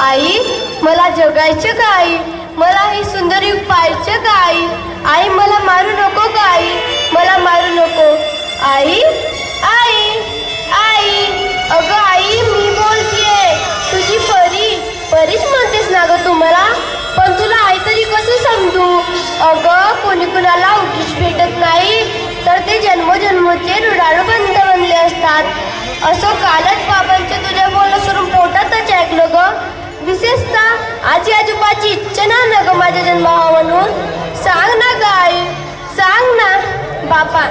आई मला जगायचं का आई? मला ही सुंदर युग पाहायचं का आई? आई मला मारू नको का आई? मला मारू नको. आई आई आई. अगं आई मी बोलतीये. तुझी परी परीच म्हणतेस ना ग तुम्हाला? पण तुला आई तरी कसं समजू अगं कोणी कुणाला उठीच भेटत नाही. तर ते जन्मजन्मचे रुडाळू बंद बनले असतात. असं कालच बाबांचे तुझ्या बोलणं पोटातच ऐकलं ग. आजी इच्छा ना न ग माझ्या जन्मावा म्हणून सांग ना ग आई सांग ना. बाबा.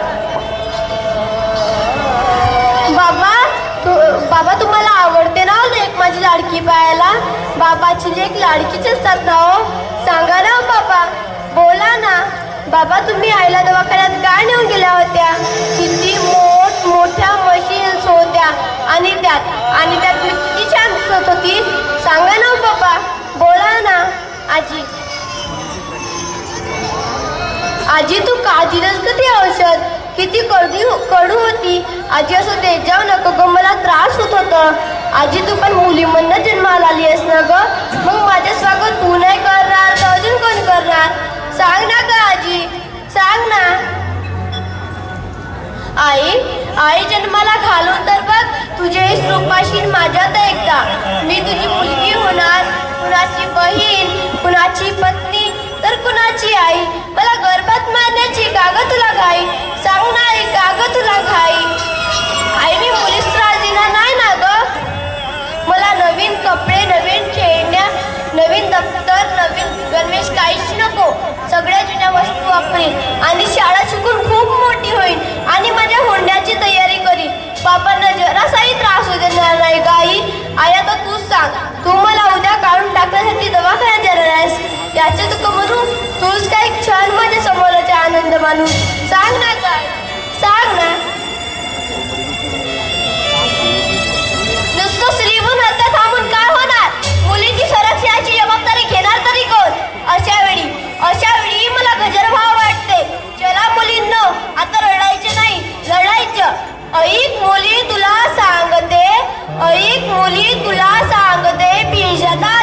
बाबा तू बाबा तुम्हाला आवडते ना हो एक माझी लाडकी पाहायला बाबाची एक लाडकीच असतात ना हो. सांगा ना हो बाबा. बोला ना. बाबा तुम्ही आईला दवाखान्यात काय नेऊन गेल्या होत्या? किती मोठ मोठ्या मशीन्स होत्या. आणि त्यात आणि त्यात किती छान दिसत होती सांगा ना हो बाबा बोला ना आजी आजी तू का दिलंस का ते औषध? किती कडू हो- कडू होती. आजी असं ते जाऊ नको ग मला त्रास होत होता. आजी तू पण मुलीमधनं जन्माला आली आहेस ना ग? मग माझ्या स्वागत तू नाही करणार तर अजून कोण करणार? सांग ना ग आजी. सांग ना. आई आई जन्माला घालून तर बघ तुझे रूपाशी माझ्यात एकदा. मी तुझी मुलगी होणार. कुणाची बहीण कुणाची पत्नी तर कुणा कुणाची आई मला गर्भात मारण्याची काग तुला घाई सांग ना आई कागद तुला घाई आई मी मुलीस त्रास दिला नाही ना ग? मला नवीन कपडे नवीन खेळण्या नवीन दप्तर नवीन गणवेश काहीच नको. सगळ्या जुन्या वस्तू वापरेन आणि शाळा शिकून खूप मोठी होईल आणि माझ्या होंड्याची तयारी करीन. बाबांना जरासाही त्रास होऊ देणार नाही गाई आई. आता तूच सांग. तू मला उद्या काढून टाकण्यासाठी दवाखान्यात येणार आहेस. याचे तुका कमरू तूच काय छान माझ्या समोरचे आनंद मानूस सांग ना काय सांग ना. नुसतं थांबून काय होणार? मुलीची संरक्षणाची जबाबदारी घेणार तरी कोण? अशा वेळी अशा वेळी मला गजरभाव वाटते. चला मुलींना आता रडायचे नाही लढायचं ऐक मुली तुला सांगते ऐक मुली तुला सांगते पिंजता